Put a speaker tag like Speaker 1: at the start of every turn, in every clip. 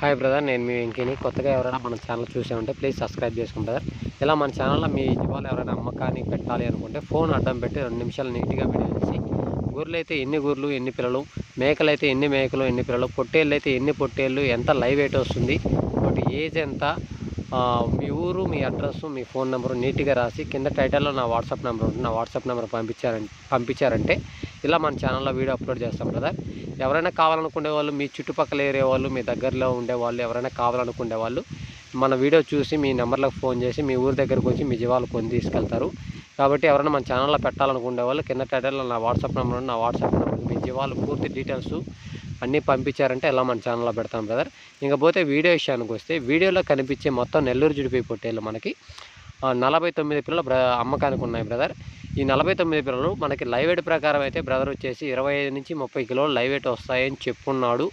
Speaker 1: Hi brother నేను మీ వెంకీని. కొత్తగా ఎవరైనా మన ఛానల్ చూసే ఉంటే ప్లీజ్ సబ్స్క్రైబ్ చేసుకోండి బ్రదర్ ఇలా మన ఛానల్లో మీ జీవాలు ఎవరైనా అమ్మకానికి పెట్టాలి అనుకుంటే ఫోన్ అడ్డం పెట్టి రెండు నిమిషాలు నీట్గా వీడియో చేసి గొర్రెలు అయితే ఎన్ని గొర్రెలు ఎన్ని పిల్లలు మేకలు అయితే ఎన్ని మేకలు ఎన్ని పిల్లలు పొట్టేళ్ళు అయితే ఎన్ని పొట్టేళ్ళు ఎంత లైవ్ వెయిట్ వస్తుంది వాటి ఏజ్ ఎంత మీ ఊరు మీ అడ్రస్ మీ ఫోన్ నెంబరు నీట్గా రాసి కింద టైటిల్లో నా వాట్సాప్ నెంబర్ ఉంటుంది నా వాట్సాప్ నెంబర్ పంపించారంటే పంపించారంటే ఇలా మన ఛానల్లో వీడియో అప్లోడ్ చేస్తాం కదా. ఎవరైనా కావాలనుకునే వాళ్ళు మీ చుట్టుపక్కల ఏరియా వాళ్ళు మీ దగ్గరలో ఉండే వాళ్ళు ఎవరైనా కావాలనుకునే వాళ్ళు మన వీడియో చూసి మీ నెంబర్లకు ఫోన్ చేసి మీ ఊరి దగ్గరకు వచ్చి మీ జీవాలు కొని తీసుకెళ్తారు. కాబట్టి ఎవరైనా మన ఛానల్లో పెట్టాలనుకునే వాళ్ళు కింద టైటిల్లో నా వాట్సాప్ నెంబర్ నా వాట్సాప్ నెంబర్ మీ జీవాలు పూర్తి డీటెయిల్స్ అన్నీ పంపించారంటే ఎలా మన ఛానల్లో పెడతాం బ్రదర్ ఇంకపోతే వీడియో విషయానికి వస్తే వీడియోలో కనిపించే మొత్తం నెల్లూరు జుడిపి పొట్టేళ్ళు మనకి నలభై తొమ్మిది పిల్లలు అమ్మకానికి ఉన్నాయి బ్రదర్ ఈ నలభై తొమ్మిది పిల్లలు మనకి లైవ్ వెయిట్ ప్రకారం అయితే బ్రదర్ వచ్చేసి ఇరవై ఐదు నుంచి ముప్పై కిలోలు లైవ్ వెయిట్ వస్తాయని చెప్పున్నాడు.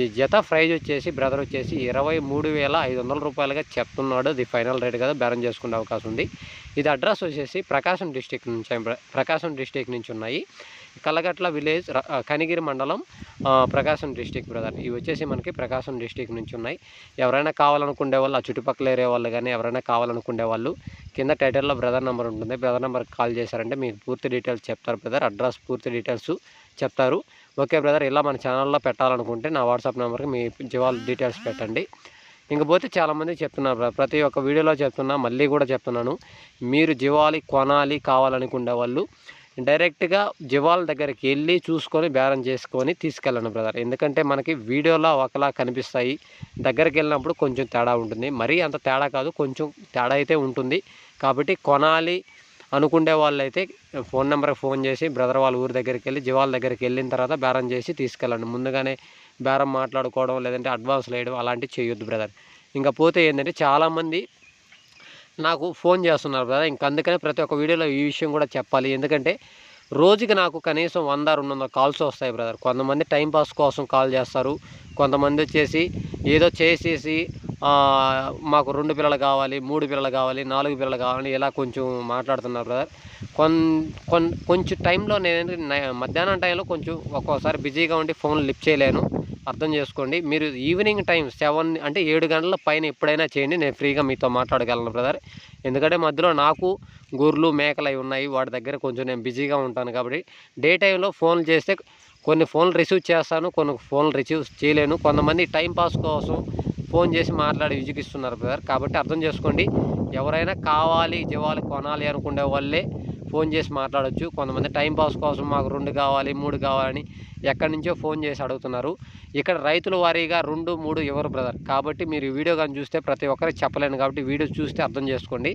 Speaker 1: ఈ జత ప్రైజ్ వచ్చేసి బ్రదర్ వచ్చేసి ఇరవై మూడు వేల ఐదు వందల రూపాయలుగా చెప్తున్నాడు. అది ఫైనల్ రేట్ కదా బేరం చేసుకునే అవకాశం ఉంది. ఇది అడ్రస్ వచ్చేసి ప్రకాశం డిస్టిక్ నుంచి ప్రకాశం డిస్టిక్ నుంచి ఉన్నాయి. కలగట్ల విలేజ్ కనిగిరి మండలం ప్రకాశం డిస్టిక్ బ్రదర్. ఇవి వచ్చేసి మనకి ప్రకాశం డిస్టిక్ నుంచి ఉన్నాయి. ఎవరైనా కావాలనుకునే వాళ్ళు ఆ చుట్టుపక్కల ఏరియా వాళ్ళు కానీ ఎవరైనా కావాలనుకునే వాళ్ళు కింద టైటిల్లో బ్రదర్ నెంబర్ ఉంటుంది. బ్రదర్ నెంబర్కి కాల్ చేశారంటే మీకు పూర్తి డీటెయిల్స్ చెప్తారు బ్రదర్. అడ్రస్ పూర్తి డీటెయిల్స్ చెప్తారు. ఓకే బ్రదర్ ఇలా మన ఛానల్లో పెట్టాలనుకుంటే నా వాట్సాప్ నెంబర్కి మీ జీవాల డీటెయిల్స్ పెట్టండి. ఇంకపోతే చాలామంది చెప్తున్నారు ప్రతి ఒక్క వీడియోలో చెప్తున్నా మళ్ళీ కూడా చెప్తున్నాను. మీరు జీవాలు కొనాలి కావాలనుకునే వాళ్ళు డైరెక్ట్గా జీవాల దగ్గరికి వెళ్ళి చూసుకొని బేరం చేసుకొని తీసుకెళ్ళండి బ్రదర్. ఎందుకంటే మనకి వీడియోలో ఒకలా కనిపిస్తాయి. దగ్గరికి వెళ్ళినప్పుడు కొంచెం తేడా ఉంటుంది. మరీ అంత తేడా కాదు కొంచెం తేడా అయితే ఉంటుంది. కాబట్టి కొనాలి అనుకునే వాళ్ళైతే ఫోన్ నెంబర్కి ఫోన్ చేసి బ్రదర్ వాళ్ళ ఊరి దగ్గరికి వెళ్ళి జీవాల దగ్గరికి వెళ్ళిన తర్వాత బేరం చేసి తీసుకెళ్ళండి. ముందుగానే బేరం మాట్లాడుకోవడం లేదంటే అడ్వాన్స్ వేయడం అలాంటివి చేయొద్దు బ్రదర్. ఇంకా పోతే ఏంటంటే చాలామంది నాకు ఫోన్ చేస్తున్నారు బ్రదర్. ఇంక అందుకనే ప్రతి ఒక్క వీడియోలో ఈ విషయం కూడా చెప్పాలి. ఎందుకంటే రోజుకి నాకు కనీసం వంద రెండు వందల కాల్స్ వస్తాయి బ్రదర్. కొంతమంది టైంపాస్ కోసం కాల్ చేస్తారు. కొంతమంది వచ్చేసి ఏదో చేసేసి మాకు రెండు పిల్లలు కావాలి మూడు పిల్లలు కావాలి నాలుగు పిల్లలు కావాలి ఇలా కొంచెం మాట్లాడుతున్నారు బ్రదర్. కొన్ కొంచెం టైంలో నేను మధ్యాహ్నం టైంలో కొంచెం ఒక్కోసారి బిజీగా ఉండి ఫోన్ లిఫ్ట్ చేయలేను. అర్థం చేసుకోండి. మీరు ఈవినింగ్ టైం సెవెన్ అంటే ఏడు గంటల పైన ఎప్పుడైనా చేయండి. నేను ఫ్రీగా మీతో మాట్లాడగలను బ్రదర్. ఎందుకంటే మధ్యలో నాకు గొర్రెలు మేకలు అవి ఉన్నాయి. వాటి దగ్గర కొంచెం నేను బిజీగా ఉంటాను కాబట్టి డే టైంలో ఫోన్లు చేస్తే కొన్ని ఫోన్లు రిసీవ్ చేస్తాను కొన్ని ఫోన్లు రిసీవ్ చేయలేను. కొంతమంది టైంపాస్ కోసం ఫోన్ చేసి మాట్లాడి విజిగిస్తున్నారు బ్రదర్. కాబట్టి అర్థం చేసుకోండి. ఎవరైనా కావాలి జీవాలు కొనాలి అనుకునే వాళ్ళే ఫోన్ చేసి మాట్లాడవచ్చు కొంతమంది టైంపాస్ కోసం మాకు రెండు కావాలి మూడు కావాలని ఎక్కడి నుంచో ఫోన్ చేసి అడుగుతున్నారు. ఇక్కడ రైతుల వారీగా రెండు మూడు ఎవరు బ్రదర్? కాబట్టి మీరు వీడియో కానీ చూస్తే ప్రతి ఒక్కరికి చెప్పలేను కాబట్టి వీడియో చూస్తే అర్థం చేసుకోండి.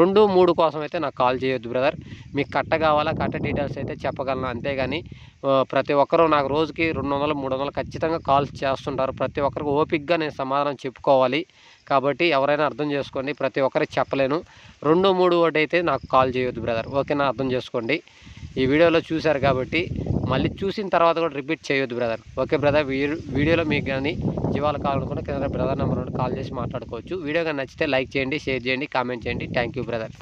Speaker 1: రెండు మూడు కోసం అయితే నాకు కాల్ చేయొద్దు బ్రదర్. మీకు కట్ట కావాలా కట్ట డీటెయిల్స్ అయితే చెప్పగలను. అంతేగాని ప్రతి ఒక్కరూ నాకు రోజుకి రెండు వందలు మూడు వందలు ఖచ్చితంగా కాల్స్ చేస్తుంటారు. ప్రతి ఒక్కరికి ఓపిక్గా నేను సమాధానం చెప్పుకోవాలి. కాబట్టి ఎవరైనా అర్థం చేసుకోండి. ప్రతి ఒక్కరికి చెప్పలేను. రెండు మూడు ఒకటి అయితే నాకు కాల్ చేయొద్దు బ్రదర్. ఓకేనా? అర్థం చేసుకోండి. ఈ వీడియోలో చూశారు కాబట్టి మళ్ళీ చూసిన తర్వాత కూడా రిపీట్ చేయొద్దు బ్రదర్ ఓకే బ్రదర్ వీడియోలో మీకు కానీ జీవాలు కావాలనుకున్న కింద బ్రదర్ నెంబర్ కాల్ చేసి మాట్లాడుకోవచ్చు. వీడియో కానీ నచ్చితే లైక్ చేయండి షేర్ చేయండి కామెంట్ చేయండి. Thank you brother